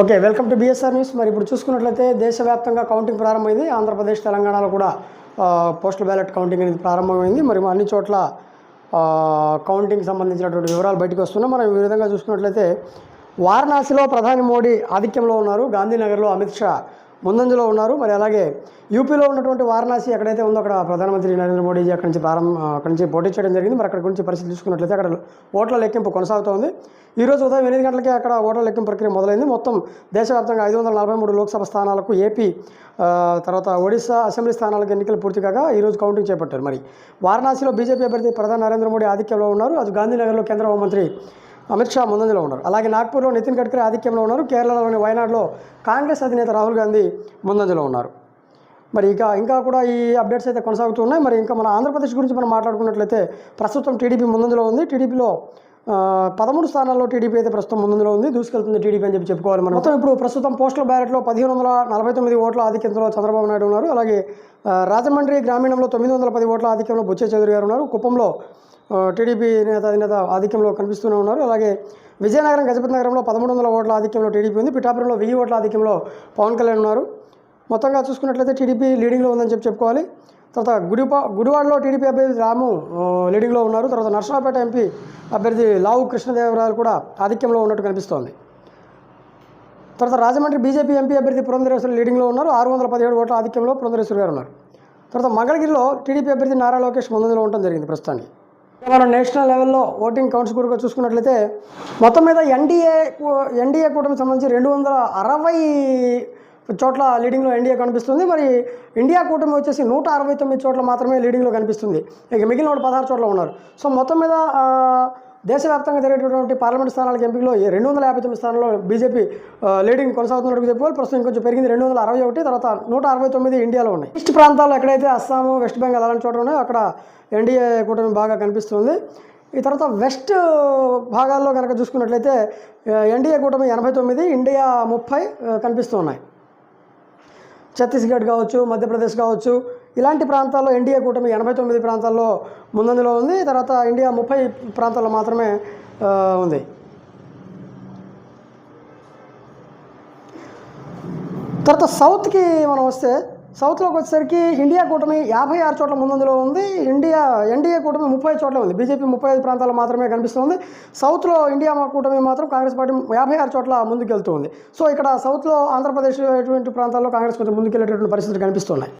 Okay welcome to BSR news మరి ఇప్పుడు చూసుకున్నట్లయితే దేశవ్యాప్తంగా కౌంటింగ్ ప్రారంభమైంది. ఆంధ్రప్రదేశ్ తెలంగాణలో కూడా పోస్టల్ బ్యాలెట్ కౌంటింగ్ అనేది ప్రారంభమైంది. మరి అన్ని చోట్ల కౌంటింగ్ సంబంధించినటువంటి వివరాలు బయటకు వస్తున్నాయి. మనం ఈ విధంగా చూసుకున్నట్లయితే వారణాసిలో ప్రధాని మోడీ ఆధిక్యంలో ఉన్నారు. గాంధీనగర్లో అమిత్ షా ముందంజలో ఉన్నారు. మరి అలాగే యూపీలో ఉన్నటువంటి వారణాసి ఎక్కడైతే ఉందో అక్కడ ప్రధానమంత్రి నరేంద్ర మోడీజీ అక్కడి నుంచి ప్రారంభ అక్కడి నుంచి పోటీ చేయడం జరిగింది. మరి అక్కడ గురించి పరిస్థితి చూసుకున్నట్లయితే అక్కడ ఓట్ల లెక్కింపు కొనసాగుతోంది. ఈ రోజు ఉదయం ఎనిమిది గంటలకే అక్కడ ఓట్ల లెక్కింపు ప్రక్రియ మొదలైంది. మొత్తం దేశవ్యాప్తంగా ఐదు వందల నలభై మూడు లోక్సభ స్థానాలకు ఏపీ తర్వాత ఒడిశా అసెంబ్లీ స్థానాలకు ఎన్నికలు పూర్తి కాగా ఈరోజు కౌంటింగ్ చేపట్టారు. మరి వారణాసిలో బీజేపీ అభ్యర్థి ప్రధాని నరేంద్ర మోడీ ఆధిక్యంలో ఉన్నారు. అది గాంధీనగర్లో కేంద్ర హోంమంత్రి అమిత్ షా ముందంజలో ఉన్నారు. అలాగే నాగ్పూర్లో నితిన్ గడ్కరీ ఆధిక్యంలో ఉన్నారు. కేరళలోని వయనాడులో కాంగ్రెస్ అధినేత రాహుల్ గాంధీ ముందంజలో ఉన్నారు. మరి ఇక ఇంకా కూడా ఈ అప్డేట్స్ అయితే కొనసాగుతూ ఉన్నాయి. మరి ఇంకా మన ఆంధ్రప్రదేశ్ గురించి మనం మాట్లాడుకున్నట్లయితే ప్రస్తుతం టీడీపీ ముందంజలో ఉంది. టీడీపీలో పదమూడు స్థానాల్లో టీడీపీ అయితే ప్రస్తుతం ముందులో ఉంది. దూసుకెళ్తుంది టీడీపీ అని చెప్పి చెప్పుకోవాలి మనం. మొత్తం ఇప్పుడు ప్రస్తుతం పోస్టల్ బ్యాలెట్లో పదిహేను వందల నలభై తొమ్మిది ఓట్ల ఆధిక్యంలో చంద్రబాబు నాయుడు ఉన్నారు. అలాగే రాజమండ్రి గ్రామీణంలో తొమ్మిది వందల పది ఓట్ల ఆధిక్యంలో బుచ్చే చౌదరి గారు ఉన్నారు. కుప్పంలో టీడీపీ నేత అధినేత ఆధిక్యంలో కనిపిస్తూనే ఉన్నారు. అలాగే విజయనగరం గజపతి నగరంలో పదమూడు వందల ఓట్ల ఆధిక్యంలో టీడీపీ ఉంది. పిఠాపురంలో వెయ్యి ఓట్ల ఆధిక్యంలో పవన్ కళ్యాణ్ ఉన్నారు. మొత్తంగా చూసుకున్నట్లయితే టీడీపీ లీడింగ్లో ఉందని చెప్పి చెప్పుకోవాలి. తర్వాత గుడిపా గుడివాడలో టీడీపీ అభ్యర్థి రాము లీడింగ్లో ఉన్నారు. తర్వాత నర్సరావుపేట ఎంపీ అభ్యర్థి లావు కృష్ణదేవరాయలు కూడా ఆధిక్యంలో ఉన్నట్టు కనిపిస్తోంది. తర్వాత రాజమండ్రి బీజేపీ ఎంపీ అభ్యర్థి పురంధరేశ్వరు లీడింగ్లో ఉన్నారు. ఆరు వందల పదిహేడు ఓట్ల ఆధిక్యంలో పురంధరేశ్వరు గారు ఉన్నారు. తర్వాత మంగళగిరిలో టీడీపీ అభ్యర్థి నారా లోకేష్ ముందంజలో ఉండడం జరిగింది ప్రస్తుతానికి. మనం నేషనల్ లెవెల్లో ఓటింగ్ కౌంట్స్ కూడా చూసుకున్నట్లయితే మొత్తం మీద ఎన్డీఏ ఎన్డీఏ కూటమికి సంబంధించి రెండు వందల అరవై చోట్ల లీడింగ్లో ఎన్డీఏ కనిపిస్తుంది. మరి ఇండియా కూటమి వచ్చేసి నూట అరవై తొమ్మిది చోట్ల మాత్రమే లీడింగ్లో కనిపిస్తుంది. ఇక మిగిలిన వాళ్ళు పదహారు చోట్ల ఉన్నారు. సో మొత్తం మీద దేశవ్యాప్తంగా జరిగేటటువంటి పార్లమెంట్ స్థానాలకు ఎంపికలో రెండు వందల యాభై తొమ్మిది స్థానంలో బీజేపీ లీడింగ్ కొనసాగుతున్నట్టు చెప్పుకోవాలి. ప్రస్తుతం ఇంకొంచెం పెరిగింది రెండు వందల అరవై ఒకటి తర్వాత నూట అరవై తొమ్మిది ఇండియాలో ఉన్నాయి. ఈస్ట్ ప్రాంతాల్లో ఎక్కడైతే అస్సాము వెస్ట్ బెంగాల్ అలాంటి చోట ఉన్నాయో అక్కడ ఎన్డీఏ కూటమి బాగా కనిపిస్తుంది. ఈ తర్వాత వెస్ట్ భాగాల్లో కనుక చూసుకున్నట్లయితే ఎన్డీఏ కూటమి ఎనభై తొమ్మిది ఇండియా ముప్పై కనిపిస్తూ ఉన్నాయి. ఛత్తీస్గఢ్ కావచ్చు మధ్యప్రదేశ్ కావచ్చు ఇలాంటి ప్రాంతాల్లో ఎన్డీఏ కూటమి ఎనభై తొమ్మిది ప్రాంతాల్లో ముందంజలో ఉంది. తర్వాత ఇండియా ముప్పై ప్రాంతాల్లో మాత్రమే ఉంది. తర్వాత సౌత్కి మనం వస్తే సౌత్లోకి వచ్చేసరికి ఇండియా కూటమి యాభై ఆరు చోట్ల ముందందులో ఉంది. ఇండియా ఎన్డీఏ కూటమి ముప్పై చోట్ల ఉంది. బీజేపీ ముప్పై ఐదు ప్రాంతాల్లో మాత్రమే కనిపిస్తుంది. సౌత్లో ఇండియా కూటమి మాత్రం కాంగ్రెస్ పార్టీ యాభై ఆరు చోట్ల ముందుకెళ్తూ ఉంది. సో ఇక్కడ సౌత్లో ఆంధ్రప్రదేశ్ ఇటువంటి ప్రాంతాల్లో కాంగ్రెస్ కొంచెం ముందుకెళ్ళేటటువంటి పరిస్థితులు కనిపిస్తున్నాయి.